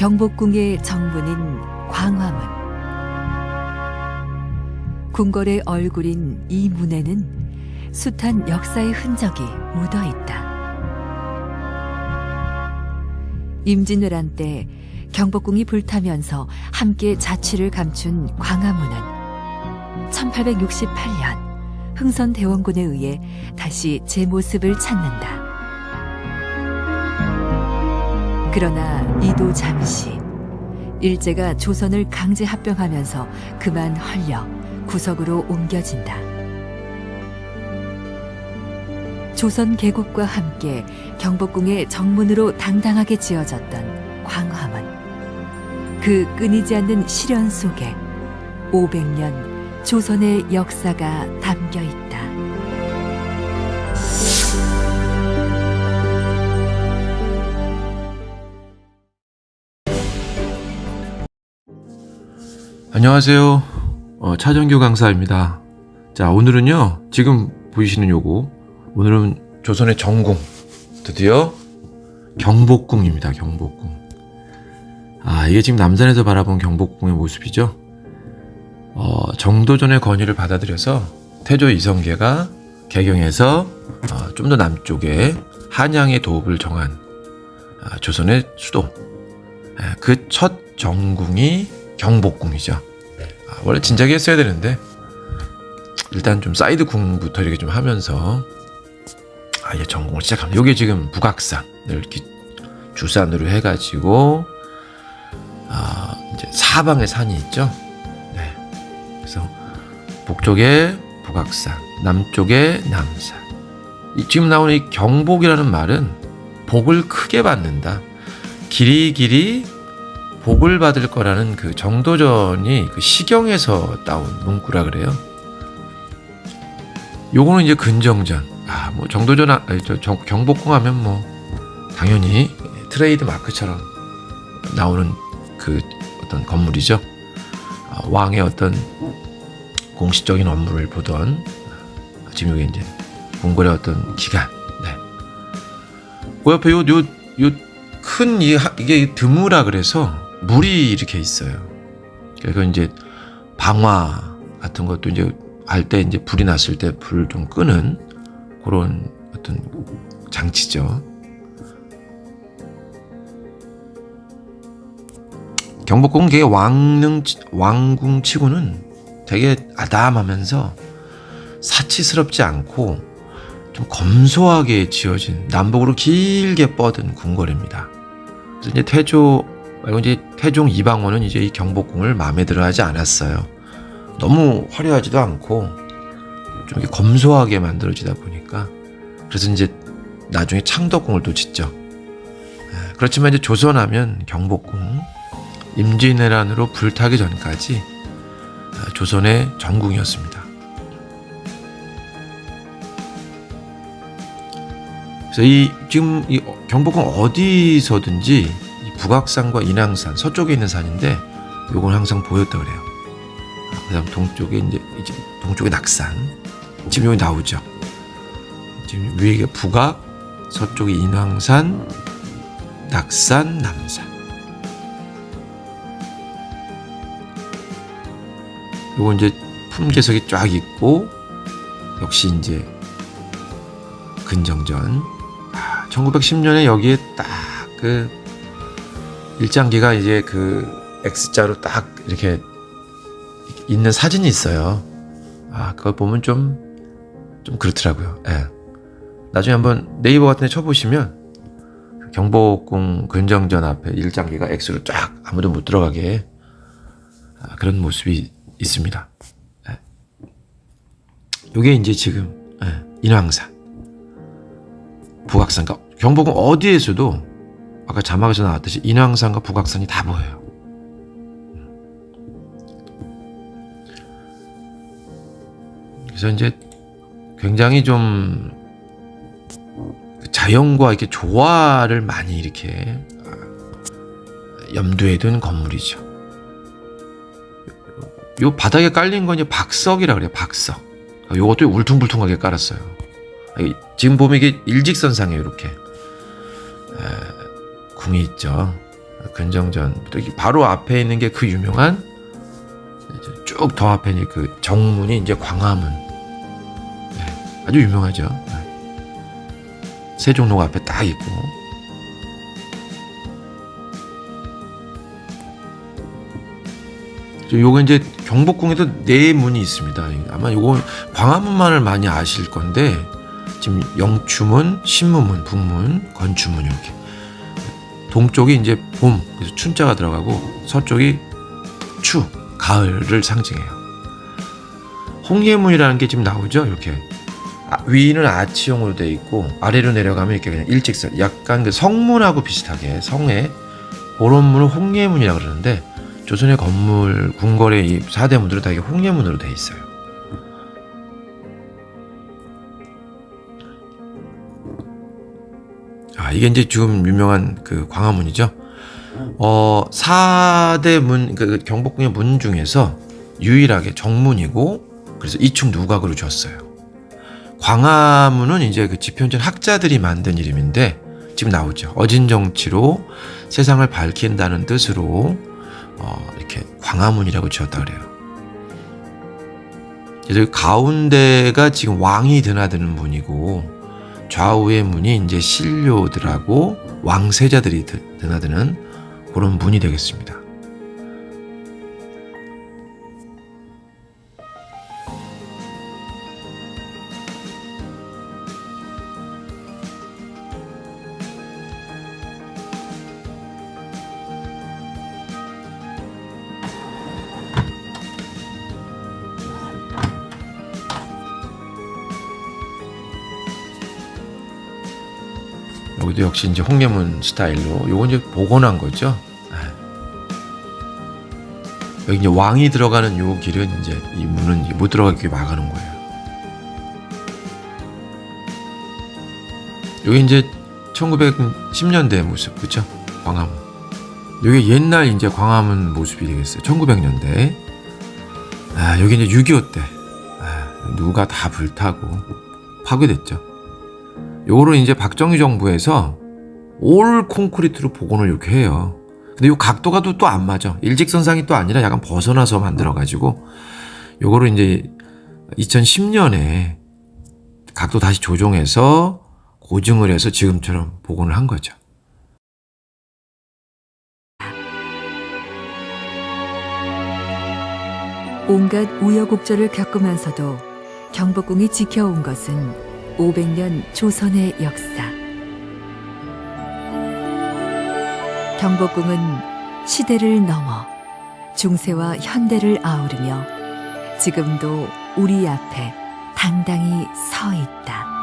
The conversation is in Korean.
경복궁의 정문인 광화문. 궁궐의 얼굴인 이 문에는 숱한 역사의 흔적이 묻어 있다. 임진왜란 때 경복궁이 불타면서 함께 자취를 감춘 광화문은 1868년 흥선대원군에 의해 다시 제 모습을 찾는다. 그러나 이도 잠시 일제가 조선을 강제 합병하면서 그만 헐려 구석으로 옮겨진다. 조선 개국과 함께 경복궁의 정문으로 당당하게 지어졌던 광화문. 그 끊이지 않는 시련 속에 500년 조선의 역사가 담겨 있다. 안녕하세요. 어, 차정규 강사입니다. 자, 오늘은요, 지금 보이시는 요거, 오늘은 조선의 정궁, 드디어 경복궁입니다, 경복궁. 아, 이게 지금 남산에서 바라본 경복궁의 모습이죠. 어, 정도전의 건의를 받아들여서 태조 이성계가 개경해서 어, 좀더 남쪽에 한양의 도읍을 정한 아, 조선의 수도. 그첫 정궁이 경복궁이죠. 아, 원래 진작에 했어야 되는데 일단 좀 사이드 궁부터 이렇게 좀 하면서 아 이제 전공을 시작합니다. 이게 지금 북악산을 주산으로 해가지고 아 이제 사방에 산이 있죠. 네. 그래서 북쪽에 북악산, 남쪽에 남산. 이 지금 나오는 이 경복이라는 말은 복을 크게 받는다. 길이 길이 복을 받을 거라는 그 정도전이 그 시경에서 따온 문구라 그래요. 요거는 이제 근정전. 아, 뭐 정도전, 아, 저, 정, 경복궁 하면 뭐 당연히 트레이드 마크처럼 나오는 그 어떤 건물이죠. 아, 왕의 어떤 공식적인 업무를 보던 아, 지금 여기 이제 궁궐의 어떤 기간. 네. 그 옆에 요, 요, 요큰 이, 이게 드무라 그래서 물이 이렇게 있어요. 그래서 이제 방화 같은 것도 이제 할 때 이제 불이 났을 때 불을 좀 끄는 그런 어떤 장치죠. 경복궁 게 왕릉 왕궁 치고는 되게 아담하면서 사치스럽지 않고 좀 검소하게 지어진 남북으로 길게 뻗은 궁궐입니다. 이제 태조 이제 태종 이방원은 이제 이 경복궁을 마음에 들어하지 않았어요. 너무 화려하지도 않고 좀 이렇게 검소하게 만들어지다 보니까 그래서 이제 나중에 창덕궁을 또 짓죠. 예, 그렇지만 이제 조선하면 경복궁 임진왜란으로 불타기 전까지 아, 조선의 전궁이었습니다. 그래서 이 지금 이 경복궁 어디서든지 이 북악산과 인왕산 서쪽에 있는 산인데 요건 항상 보였다 그래요. 아, 그다음 동쪽에 이제 이제 동쪽에 낙산 지금 여기 나오죠. 지금 위에 북악, 서쪽에 인왕산, 낙산, 남산. 요거 이제 품계석이 쫙 있고 역시 이제 근정전. 아, 1910년에 여기에 딱 그 일장기가 이제 그 X자로 딱 이렇게 있는 사진이 있어요. 아, 그걸 보면 좀, 좀 그렇더라고요. 예. 나중에 한번 네이버 같은 데 쳐보시면 경복궁 근정전 앞에 일장기가 X로 쫙 아무도 못 들어가게 아, 그런 모습이 있습니다. 예. 요게 이제 지금 예, 인왕산 북악산과 경복궁 어디에서도 아까 자막에서 나왔듯이 인왕산과 북악산이 다 보여요. 그래서 이제 굉장히 좀 자연과 이렇게 조화를 많이 이렇게 염두에 둔 건물이죠. 요 바닥에 깔린 건 이제 박석이라 그래요. 박석. 요것도 울퉁불퉁하게 깔았어요. 지금 보면 이게 일직선상에 이렇게 에, 궁이 있죠. 이렇게 바로 앞에 있는 게 그 유명한 쭉 더 앞에 있는 그 정문이 이제 광화문. 네, 아주 유명하죠. 네. 세종로가 앞에 딱 있고. 저 요거 이제 경복궁에도 네 문이 있습니다. 아마 요거 광화문만을 많이 아실 건데 지금 영추문, 신무문, 북문, 건추문 이렇게 동쪽이 이제 봄 그래서 춘자가 들어가고 서쪽이 추 가을을 상징해요. 홍예문이라는 게 지금 나오죠 이렇게 아, 위는 아치형으로 돼 있고 아래로 내려가면 이렇게 그냥 일직선 약간 그 성문하고 비슷하게 성에 그런 문을 홍예문이라 고 그러는데 조선의 건물 궁궐의 이 사대 문들은 다 이게 홍예문으로 돼 있어요. 아 이게 이제 지금 유명한 그 광화문이죠. 어 사대문 그 경복궁의 문 중에서 유일하게 정문이고 그래서 이충 누각으로 줬어요. 광화문은 이제 그 지표현 학자들이 만든 이름인데 지금 나오죠. 어진 정치로 세상을 밝힌다는 뜻으로 어, 이렇게 광화문이라고 지었다 그래요. 그래서 그 가운데가 지금 왕이 드나드는 문이고 좌우의 문이 이제 신료들하고 왕세자들이 드- 드나드는 그런 문이 되겠습니다. 여기도 역시 이제 홍례문 스타일로 요거 이제 복원한 거죠. 아. 여기 이제 왕이 들어가는 요 길은 이제 이 문은 못 들어가게 막아놓은 거예요. 여기 이제 1910년대 모습 그죠? 광화문. 여기 옛날 이제 광화문 모습이 되겠어요. 1900년대. 아 여기 이제 6.25 때 아, 누가 다 불타고 파괴됐죠. 요거를 이제 박정희 정부에서 올 콘크리트로 복원을 이렇게 해요. 근데 요 각도가 또 안 맞아. 일직선상이 또 아니라 약간 벗어나서 만들어가지고 요거를 이제 2010년에 각도 다시 조정해서 고증을 해서 지금처럼 복원을 한 거죠. 온갖 우여곡절을 겪으면서도 경복궁이 지켜온 것은 500년 조선의 역사. 경복궁은 시대를 넘어 중세와 현대를 아우르며 지금도 우리 앞에 당당히 서 있다.